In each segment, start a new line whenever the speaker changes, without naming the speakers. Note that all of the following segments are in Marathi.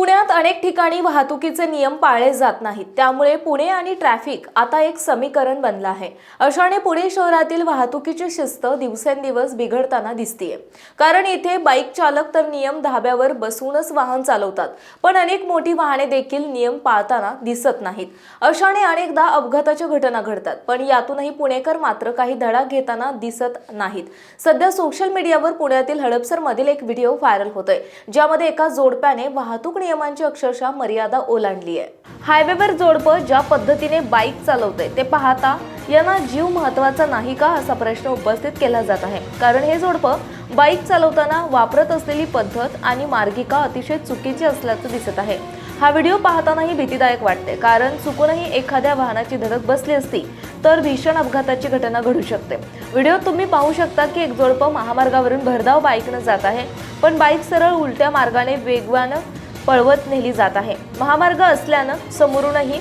पुण्यात अनेक ठिकाणी वाहतुकीचे नियम पाळले जात नाहीत. त्यामुळे पुणे आणि ट्रॅफिक आता एक समीकरण बनलं आहे. अशाने पुणे शहरातील वाहतुकीची शिस्त दिवसेंदिवस बिघडताना दिसतीये. कारण इथे बाईक चालक तर नियम धाब्यावर बसूनच वाहन चालवतात पण अनेक मोठी वाहने देखील नियम पाळताना दिसत नाहीत. अशाने अनेकदा अपघाताच्या घटना घडतात पण यातूनही पुणेकर मात्र काही धडा घेताना दिसत नाहीत. सध्या सोशल मीडियावर पुण्यातील हडपसरमधील एक व्हिडिओ व्हायरल होतोय ज्यामध्ये एका जोडप्याने वाहतूक नियमांची अक्षरशः मर्यादा ओलांडली आहे. हायवेवर जोडपं ज्या पद्धतीने बाईक चालवते ते पाहता यांना जीव महत्त्वाचा नाही का असा प्रश्न उपस्थित केला जात आहे. कारण हे जोडपं बाईक चालवताना वापरत असलेली पद्धत आणि मार्गिका अतिशय चुकीची असल्याचं दिसत आहे. हा व्हिडिओ पाहतानाही भीतीदायक वाटते. कारण चुकूनही एखाद्या वाहनाची धडक बसली असती तर भीषण अपघाताची घटना घडू शकते. व्हिडिओ तुम्ही पाहू शकता की एक जोडपं महामार्गावरून भरधाव बाईकनं जात आहे पण बाईक सरळ उलट्या मार्गाने वेगवानं पळवत नेली जात आहे. महामार्ग असल्यानं समोरूनही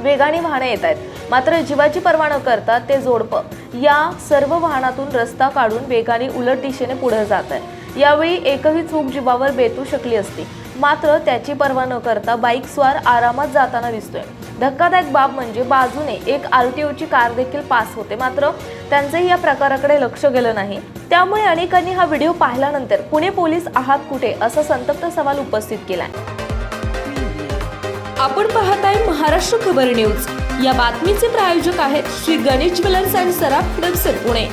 वेगाने वाहने येत आहेत. मात्र जीवाची पर्वा न करता ते जोडपं या सर्व वाहनातून रस्ता काढून वेगाने उलट दिशेने पुढे जात आहे यावेळी एकही चूक जीवावर बेतू शकली असती. मात्र त्याची पर्वा न करता बाईक स्वार आरामात जाताना दिसतोय. धक्कादायक बाब म्हणजे बाजूने एक आरटीओची कार देखील पास होते. मात्र त्यांचंही या प्रकाराकडे लक्ष गेलं नाही. त्यामुळे अनेकांनी हा व्हिडिओ पाहिल्यानंतर पुणे पोलीस आहात कुठे असा संतप्त सवाल उपस्थित केलाय. आपण पाहताय महाराष्ट्र खबर न्यूज. या बातमीचे प्रायोजक आहेत श्री गणेश ज्वेलर्स अँड सराफ हडपसर पुणे.